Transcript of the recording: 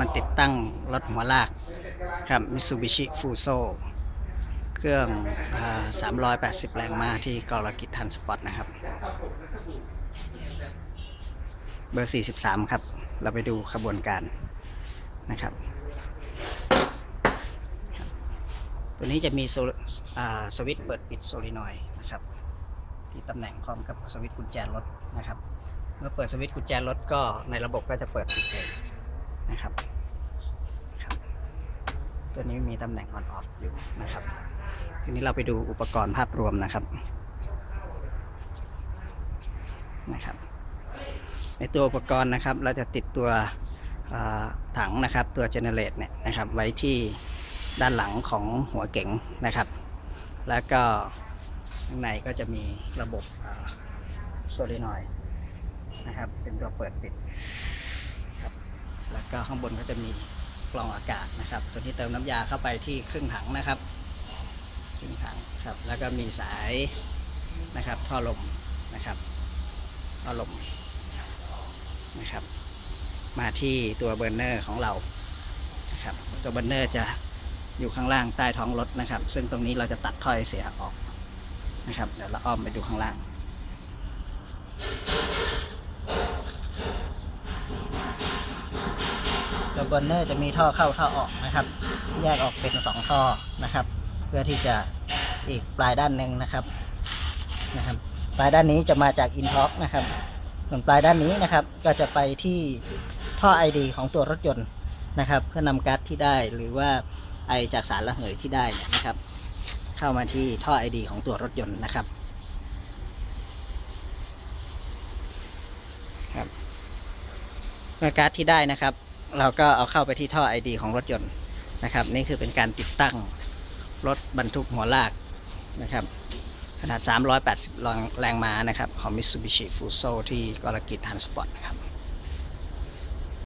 มันติดตั้งรถหัวลากครับ Mitsubishi Fuso เครื่องอ380 แรงม้าที่กรกิจทันสปอร์ตนะครับ เบอร์ 43 ครับ เราไปดูขบวนการนะครับ ตัวนี้จะมีสวิตช์เปิดปิดโซลินอยนะครับ ที่ตำแหน่งพร้อมกับสวิตช์กุญแจรถนะครับ เมื่อเปิดสวิตช์กุญแจรถก็ในระบบก็จะเปิดปิดเอง นะครับตัวนี้มีตำแหน่ง on off อยู่นะครับ ทีนี้เราไปดูอุปกรณ์ภาพรวมนะครับนะครับ ในตัวอุปกรณ์นะครับ เราจะติดตัวถังนะครับตัวเจเนเรตเนี่ยนะครับไว้ที่ด้านหลังของหัวเก๋งนะครับ แล้วก็ข้างในก็จะมีระบบโซลินอยนะครับ เป็นตัวเปิดปิด ก็ข้างบนก็จะมีกรองอากาศนะครับ ตัวนี้เติมน้ำยาเข้าไปที่ครึ่งถังนะครับครึ่งถังครับแล้วก็มีสายนะครับท่อลมนะครับท่อลมนะครับ มาที่ตัวเบอร์เนอร์ของเรานะครับตัวเบอร์เนอร์จะอยู่ข้างล่างใต้ท้องรถนะครับ ซึ่งตรงนี้เราจะตัดถ้อยเสียออกนะครับเดี๋ยวเราอ้อมไปดูข้างล่าง ตัวเบอร์เนอร์จะมีท่อเข้าท่อออกนะครับ แยกออกเป็น 2 ท่อนะครับ เพื่อที่จะอีกปลายด้านหนึ่งนะครับนะครับ ปลายด้านนี้จะมาจากอินท็อกนะครับส่วนปลายด้านนี้นะครับก็จะไปที่ท่อ ID ของตัวรถยนต์นะครับ เพื่อนำก๊าซที่ได้หรือว่าไอจากสารระเหยที่ได้เนี่ยนะครับ เข้ามาที่ท่อ ID ของตัวรถยนต์นะครับครับเมื่อก๊าซที่ได้นะครับ เราก็เอาเข้าไปที่ท่อ ID ของรถยนต์นะครับ นี่คือเป็นการติดตั้งรถบรรทุกหัวลากนะครับขนาด 380 แรงม้านะครับ ของ Mitsubishi Fuso ที่กรกิจทันสปอร์ตนะครับ